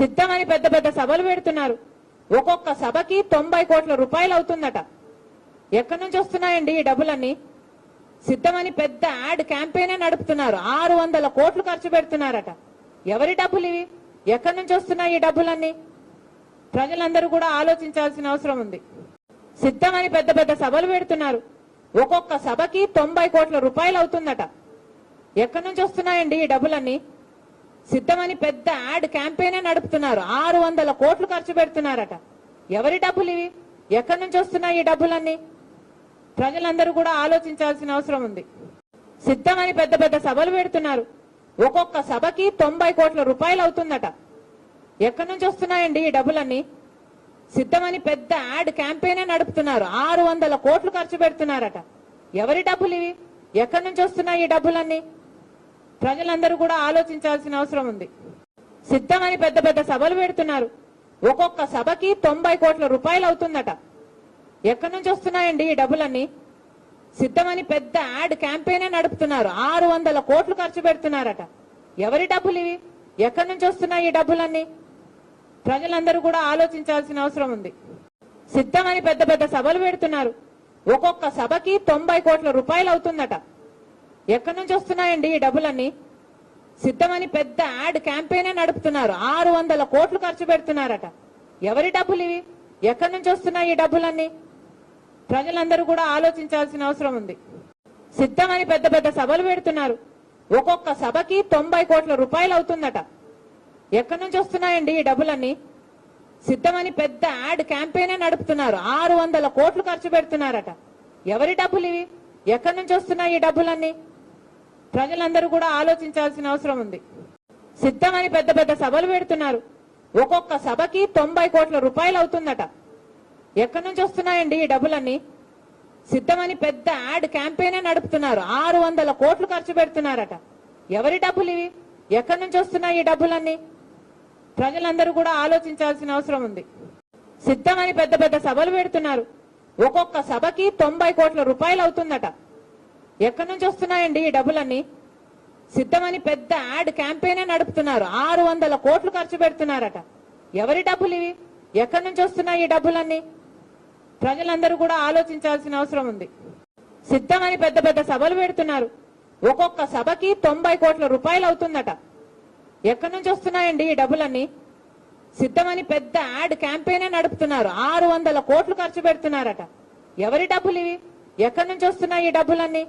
సిద్ధమని పెద్ద పెద్ద సభలు పెడుతున్నారు. ఒక్కొక్క సభకి తొంభై కోట్ల రూపాయలు అవుతుందట. ఎక్కడి నుంచి వస్తున్నాయండి ఈ డబ్బులన్నీ? సిద్ధమని పెద్ద యాడ్ క్యాంపెయినే నడుపుతున్నారు. ఆరు వందల కోట్లు ఖర్చు పెడుతున్నారట. ఎవరి డబ్బులు ఇవి? ఎక్కడి నుంచి వస్తున్నాయి ఈ డబ్బులన్నీ? ప్రజలందరూ కూడా ఆలోచించాల్సిన అవసరం ఉంది. సిద్ధమని పెద్ద పెద్ద సభలు పెడుతున్నారు. ఒక్కొక్క సభకి తొంభై కోట్ల రూపాయలు అవుతుందట. ఎక్కడి నుంచి వస్తున్నాయండి ఈ డబ్బులన్నీ? సిద్ధమని పెద్ద యాడ్ క్యాంపెయినే నడుపుతున్నారు. ఆరు వందల కోట్లు ఖర్చు పెడుతున్నారట. ఎవరి డబ్బులు ఇవి? ఎక్కడి నుంచి వస్తున్నాయి ఈ డబ్బులన్నీ? ప్రజలందరూ కూడా ఆలోచించాల్సిన అవసరం ఉంది. సిద్ధమని పెద్ద పెద్ద సభలు పెడుతున్నారు. ఒక్కొక్క సభకి తొంభై కోట్ల రూపాయలు అవుతుందట. ఎక్కడి నుంచి వస్తున్నాయండి ఈ డబ్బులన్నీ? సిద్ధమని పెద్ద యాడ్ క్యాంపెయినే నడుపుతున్నారు. ఆరు వందల కోట్లు ఖర్చు పెడుతున్నారట. ఎవరి డబ్బులు ఇవి? ఎక్కడి నుంచి వస్తున్నాయి ఈ డబ్బులన్నీ? ప్రజలందరూ కూడా ఆలోచించాల్సిన అవసరం ఉంది. సిద్ధమని పెద్ద పెద్ద సభలు పెడుతున్నారు. ఒక్కొక్క సభకి తొంభై కోట్ల రూపాయలు అవుతుందట. ఎక్కడి నుంచి వస్తున్నాయండి ఈ డబ్బులన్నీ? సిద్ధమని పెద్ద యాడ్ క్యాంపెయినే నడుపుతున్నారు. ఆరు వందల కోట్లు ఖర్చు పెడుతున్నారట. ఎవరి డబ్బులు ఇవి? ఎక్కడి నుంచి వస్తున్నాయి ఈ డబ్బులన్నీ? ప్రజలందరూ కూడా ఆలోచించాల్సిన అవసరం ఉంది. సిద్ధమని పెద్ద పెద్ద సభలు పెడుతున్నారు. ఒక్కొక్క సభకి తొంభై కోట్ల రూపాయలు అవుతుందట. ఎక్కడి నుంచి వస్తున్నాయండి ఈ డబ్బులన్నీ? సిద్ధమని పెద్ద యాడ్ క్యాంపెయినే నడుపుతున్నారు. ఆరు వందల కోట్లు ఖర్చు పెడుతున్నారట. ఎవరి డబ్బులు ఇవి? ఎక్కడి నుంచి వస్తున్నాయి ఈ డబ్బులన్నీ? ప్రజలందరూ కూడా ఆలోచించాల్సిన అవసరం ఉంది. సిద్ధమని పెద్ద పెద్ద సభలు పెడుతున్నారు. ఒక్కొక్క సభకి తొంభై కోట్ల రూపాయలు అవుతుందట. ఎక్కడి నుంచి వస్తున్నాయండి ఈ డబ్బులన్నీ? సిద్ధమని పెద్ద యాడ్ క్యాంపెయినే నడుపుతున్నారు. ఆరు వందల కోట్లు ఖర్చు పెడుతున్నారట. ఎవరి డబ్బులు ఇవి? ఎక్కడి నుంచి వస్తున్నాయి ఈ డబ్బులన్నీ? ప్రజలందరూ కూడా ఆలోచించాల్సిన అవసరం ఉంది. సిద్ధమని పెద్ద పెద్ద సభలు పెడుతున్నారు. ఒక్కొక్క సభకి తొంభై కోట్ల రూపాయలు అవుతుందట. ఎక్కడి నుంచి వస్తున్నాయండి ఈ డబ్బులన్నీ? సిద్ధమని పెద్ద యాడ్ క్యాంపెయినే నడుపుతున్నారు. ఆరు వందల కోట్లు ఖర్చు పెడుతున్నారట. ఎవరి డబ్బులు ఇవి? ఎక్కడి నుంచి వస్తున్నాయి ఈ డబ్బులన్నీ? ప్రజలందరూ కూడా ఆలోచించాల్సిన అవసరం ఉంది. సిద్ధమని పెద్ద పెద్ద సభలు పెడుతున్నారు. ఒక్కొక్క సభకి తొంభై కోట్ల రూపాయలు అవుతుందట. ఎక్కడి నుంచి వస్తున్నాయండి ఈ డబ్బులన్నీ? సిద్ధమని పెద్ద యాడ్ క్యాంపెయినే నడుపుతున్నారు. ఆరు వందల కోట్లు ఖర్చు పెడుతున్నారట. ఎవరి డబ్బులు ఇవి? ఎక్కడి నుంచి వస్తున్నాయి ఈ డబ్బులన్నీ? ప్రజలందరూ కూడా ఆలోచించాల్సిన అవసరం ఉంది. సిద్ధమని పెద్ద పెద్ద సభలు పెడుతున్నారు. ఒక్కొక్క సభకి తొంభై కోట్ల రూపాయలు అవుతుందట. ఎక్కడి నుంచి వస్తున్నాయండి ఈ డబ్బులన్నీ? సిద్ధమని పెద్ద యాడ్ క్యాంపెయినే నడుపుతున్నారు. ఆరు వందల కోట్లు ఖర్చు పెడుతున్నారట. ఎవరి డబ్బులు ఇవి? ఎక్కడి నుంచి వస్తున్నాయి ఈ డబ్బులన్నీ?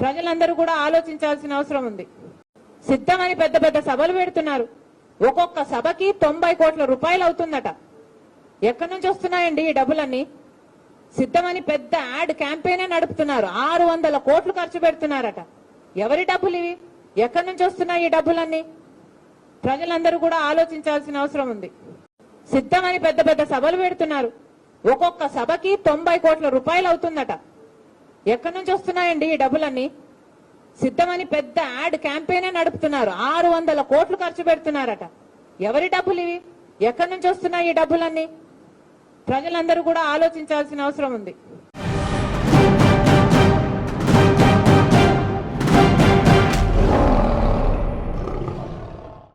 ప్రజలందరూ కూడా ఆలోచించాల్సిన అవసరం ఉంది. సిద్ధమని పెద్ద పెద్ద సభలు పెడుతున్నారు. ఒక్కొక్క సభకి తొంభై కోట్ల రూపాయలు అవుతుందట. ఎక్కడి నుంచి వస్తున్నాయండి ఈ డబ్బులన్నీ? సిద్ధమని పెద్ద యాడ్ క్యాంపెయినే నడుపుతున్నారు. ఆరు వందల కోట్లు ఖర్చు పెడుతున్నారట. ఎవరి డబ్బులు ఇవి? ఎక్కడి నుంచి వస్తున్నాయి ఈ డబ్బులన్నీ? ప్రజలందరూ కూడా ఆలోచించాల్సిన అవసరం ఉంది. సిద్ధమని పెద్ద పెద్ద సభలు పెడుతున్నారు. ఒక్కొక్క సభకి తొంభై కోట్ల రూపాయలు అవుతుందట. ఎక్కడి నుంచి వస్తున్నాయండి ఈ డబ్బులన్నీ? సిద్ధమని పెద్ద యాడ్ క్యాంపెయినే నడుపుతున్నారు. ఆరు వందల కోట్లు ఖర్చు పెడుతున్నారట. ఎవరి డబ్బులు ఇవి? ఎక్కడి నుంచి వస్తున్నాయి ఈ డబ్బులన్నీ? ప్రజలందరూ కూడా ఆలోచించాల్సిన అవసరం ఉంది.